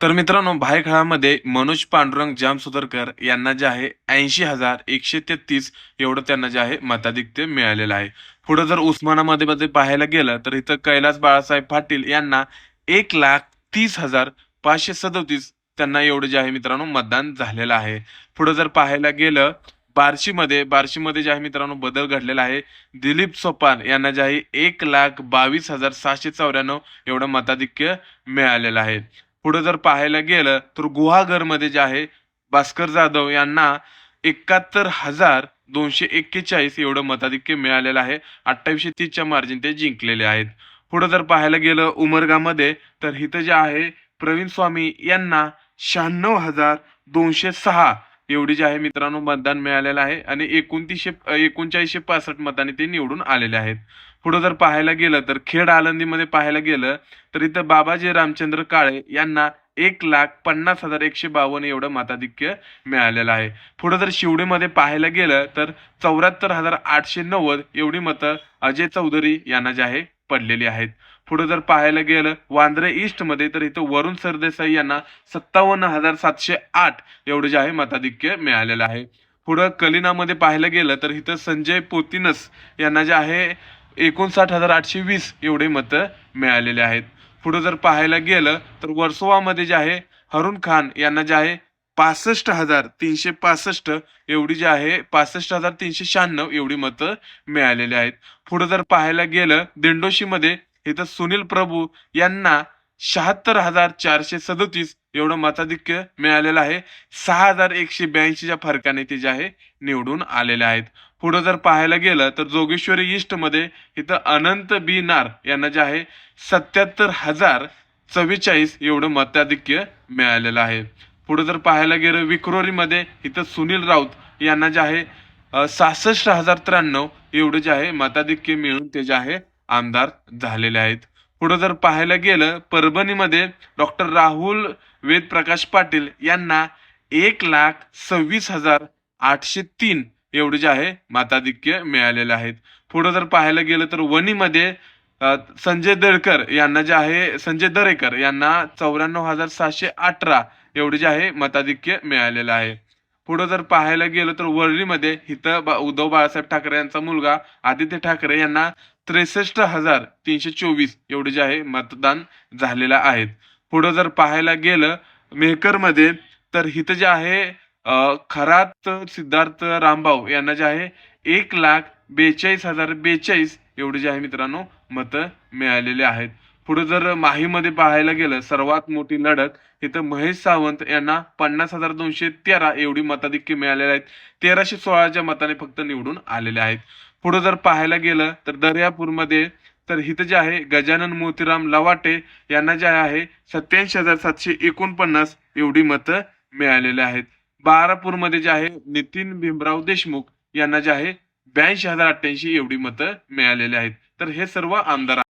तर मित्रांनो भायखळामध्ये मनोज पांडुरंग जाम सुधरकर यांना जे आहे ऐंशी हजार एकशे तेहतीस एवढं त्यांना जे आहे मताधिक्य मिळालेलं आहे. पुढे जर उस्मानामध्ये मध्ये पाहायला गेलं तर इथं कैलास बाळासाहेब पाटील यांना एक लाख तीस हजार पाचशे सदोतीस त्यांना एवढं जे आहे मित्रांनो मतदान झालेलं आहे. पुढे जर पाहायला गेलं बार्शीमध्ये बार्शीमध्ये जे आहे मित्रांनो बदल घडलेला आहे. दिलीप सोपान यांना जे आहे एक लाख बावीस हजार सहाशे चौऱ्याण्णव एवढं मताधिक्य मिळालेलं आहे. पुढे जर पाहायला गेलं तर गुहागरमध्ये जे आहे भास्कर जाधव यांना एकाहत्तर हजार दोनशे एक्केचाळीस एवढं मताधिक्य मिळालेलं आहे. अठ्ठावीसशे तीसच्या मार्जिन ते जिंकलेले आहेत. पुढे जर पाहायला गेलं उमरगामध्ये तर इथं जे आहे प्रवीण स्वामी यांना शहाण्णव हजार दोनशे सहा एवढी जे आहे मित्रांनो मतदान मिळालेलं आहे आणि एकोणतीसशे एकोणचाळीसशे पासष्ट मताने ते निवडून आलेले आहेत. पुढे जर पाहायला गेलं तर खेड आळंदीमध्ये पाहायला गेलं तर इथं बाबाजी रामचंद्र काळे यांना एक लाख पन्नास हजार एकशे बावन्न एवढं मताधिक्य मिळालेलं आहे. पुढे जर शिवडीमध्ये पाहायला गेलं तर चौऱ्याहत्तर हजार आठशे नव्वद एवढी मतं अजय चौधरी यांना जे आहे पडलेली आहेत. पुढे जर पाहायला गेलं वांद्रे ईस्टमध्ये तर इथं वरुण सरदेसाई यांना सत्तावन्न हजार सातशे आठ एवढं जे आहे मताधिक्य मिळालेलं आहे. पुढं कलिनामध्ये पाहायला गेलं तर इथं संजय पोतिनस यांना जे आहे एकोणसाठ हजार आठशे वीस एवढे मतं मिळालेले आहेत. पुढं जर पाहायला गेलं तर वर्सोवामध्ये जे आहे हरुण खान यांना जे आहे पासष्ट हजार तीनशे पासष्ट एवढी जी आहे पासष्ट हजार तीनशे शहाण्णव एवढी मतं मिळालेली आहेत. पुढे जर पाहायला गेलं दिंडोशीमध्ये इथं सुनील प्रभू यांना शहात्तर हजार चारशे सदतीस एवढं मताधिक्य मिळालेलं आहे. सहा हजार एकशे ब्याऐंशीच्या फरकाने ते जे आहे निवडून आलेले आहेत. पुढं जर पाहायला गेलं तर जोगेश्वरी ईस्टमध्ये इथं अनंत बी नार यांना जे आहे सत्याहत्तर हजार चव्वेचाळीस एवढं मताधिक्य मिळालेलं आहे. पुढे जर पाहायला गेलं विक्रोरीमध्ये इथं सुनील राऊत यांना जे आहे सहासष्ट हजार त्र्याण्णव एवढं जे आहे मताधिक्य मिळून ते जे आहे आमदार झालेले आहेत. पुढे जर पाहायला गेलं परभणीमध्ये डॉक्टर राहुल वेद प्रकाश पाटील यांना एक लाख सव्वीस हजार आठशे तीन एवढे जे आहे मताधिक्य मिळालेले आहेत. पुढे जर पाहायला गेलं तर वणीमध्ये संजय दळकर यांना जे आहे संजय दरेकर यांना चौऱ्याण्णव हजार सहाशे अठरा एवढे जे आहे मताधिक्य मिळालेलं आहे. पुढे जर पाहायला गेलं तर वरळीमध्ये इथं बा- उद्धव बाळासाहेब ठाकरे यांचा मुलगा आदित्य ठाकरे यांना त्रेसष्ट हजार तीनशे चोवीस एवढे जे आहे मतदान झालेलं आहेत. पुढे जर पाहायला गेलं मेहकरमध्ये तर इथं जे आहे खरात सिद्धार्थ रामभाऊ यांना जे आहे एक लाख बेचाळीस हजार बेचाळीस एवढे जे आहे मित्रांनो मतं मिळालेले आहेत. पुढे जर माहीमध्ये पाहायला गेलं सर्वात मोठी लढत इथं महेश सावंत यांना पन्नास हजार दोनशे तेरा एवढी मताधिक्य मिळालेले आहेत. तेराशे सोळाच्या मताने फक्त निवडून आलेले आहेत. पुढे जर पाहायला गेलं तर दर्यापूरमध्ये तर इथं जे आहे गजानन मोतीराम लवाटे यांना जे आहे सत्याऐंशी हजार सातशे एकोणपन्नास एवढी मतं मिळालेली आहेत. बारापूरमध्ये जे आहे नितीन भीमराव देशमुख यांना जे आहे ब्याऐंशी हजार अठ्ठ्याऐंशी एवढी मतं मिळालेली आहेत. तर हे सर्व आमदार